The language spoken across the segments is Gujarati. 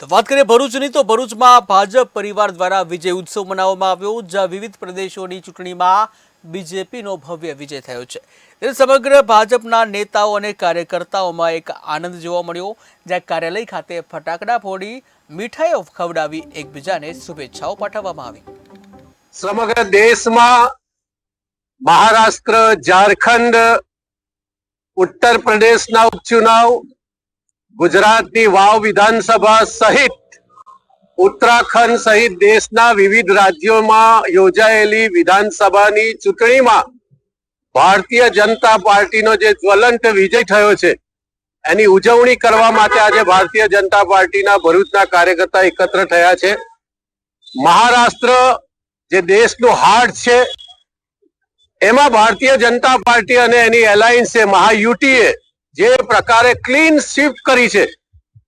તો વાત કરીએ ભરૂચની, તો ભરૂચમાં ભાજપ પરિવાર દ્વારા વિજય ઉત્સવ મનાવવામાં આવ્યો, જ્યાં વિવિધ પ્રદેશોની ચૂંટણીમાં બીજેપીનો ભવ્ય વિજય થયો છે. સમગ્ર ભાજપના નેતાઓ અને કાર્યકર્તાઓમાં એક આનંદ જોવા મળ્યો, જ્યાં કાર્યાલય ખાતે ફટાકડા ફોડી મીઠાઈઓ ખવડાવી એકબીજાને શુભેચ્છાઓ પાઠવવામાં આવી. સમગ્ર દેશમાં મહારાષ્ટ્ર, ઝારખંડ, ઉત્તર પ્રદેશના ઉપચુનાવ ગુજરાતની વાવ વિધાનસભા સહિત ઉત્તરાખંડ સહિત દેશના વિવિધ રાજ્યોમાં યોજાયેલી વિધાનસભાની ચૂંટણીમાં ભારતીય જનતા પાર્ટીનો જે જ્વલંત વિજય થયો છે, એની ઉજવણી કરવા માટે આજે ભારતીય જનતા પાર્ટીના ભરૂચના કાર્યકર્તા એકત્ર થયા છે. મહારાષ્ટ્ર જે દેશનું હાર્ટ છે, એમાં ભારતીય જનતા પાર્ટી અને એની એલાયન્સે મહાયુટીએ જે પ્રકારે ક્લીન શિફ્ટ કરી છે.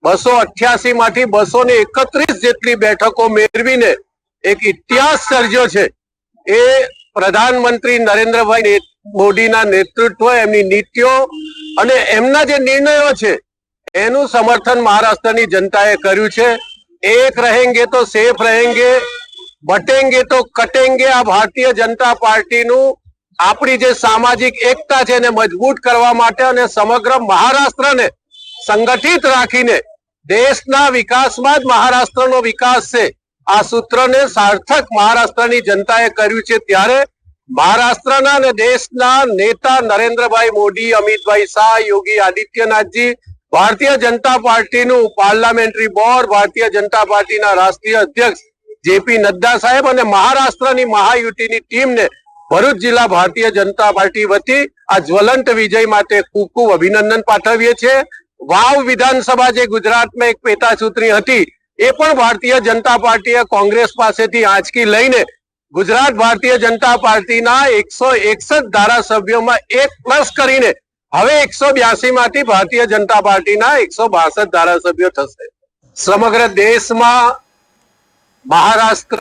બસો અઠ્યાસી માંથી બસો ને એકત્રીસ જેટલી બેઠકો મેળવીને એક ઇતિહાસ સર્જ્યો છે. એ પ્રધાનમંત્રી નરેન્દ્રભાઈ મોદીના નેતૃત્વ એમની નીતિઓ અને એમના જે નિર્ણયો છે, એનું સમર્થન મહારાષ્ટ્રની જનતાએ કર્યું છે. એક રહેંગે તો સેફ રહેંગે, બટેંગે તો કટેંગે આ ભારતીય જનતા પાર્ટીનું આપણી જે સામાજિક એકતા છે એને મજબૂત કરવા માટે અને સમગ્ર મહારાષ્ટ્રને સંગઠિત રાખીને દેશના વિકાસમાં જ મહારાષ્ટ્રનો વિકાસ છે. આ સૂત્રને સાર્થક મહારાષ્ટ્રની જનતાએ કર્યું છે ત્યારે મહારાષ્ટ્રના અને દેશના નેતા નરેન્દ્રભાઈ મોદી, અમિતભાઈ શાહ, યોગી આદિત્યનાથજી, ભારતીય જનતા પાર્ટીનું પાર્લામેન્ટરી બોર્ડ, ભારતીય જનતા પાર્ટીના રાષ્ટ્રીય અધ્યક્ષ જેપી નડ્ડા સાહેબ અને મહારાષ્ટ્રની મહાયુતિની ટીમને ભરૂચ જિલ્લા ભારતીય જનતા પાર્ટી વતી આ જ્વલંત વિજય માટે ખૂબ ખૂબ અભિનંદન પાઠવીએ છીએ. વાવ વિધાનસભા જે ગુજરાતમાં એક પેટા ચૂંટણી હતી, એ પણ ભારતીય જનતા પાર્ટીએ કોંગ્રેસ પાસેથી આંચકી લઈને ગુજરાત ભારતીય જનતા પાર્ટીના એકસો એકસઠ ધારાસભ્યોમાં એક પ્લસ કરીને હવે એકસો બ્યાસી માંથી ભારતીય જનતા પાર્ટીના એકસો બાસઠ ધારાસભ્યો થશે. સમગ્ર દેશમાં મહારાષ્ટ્ર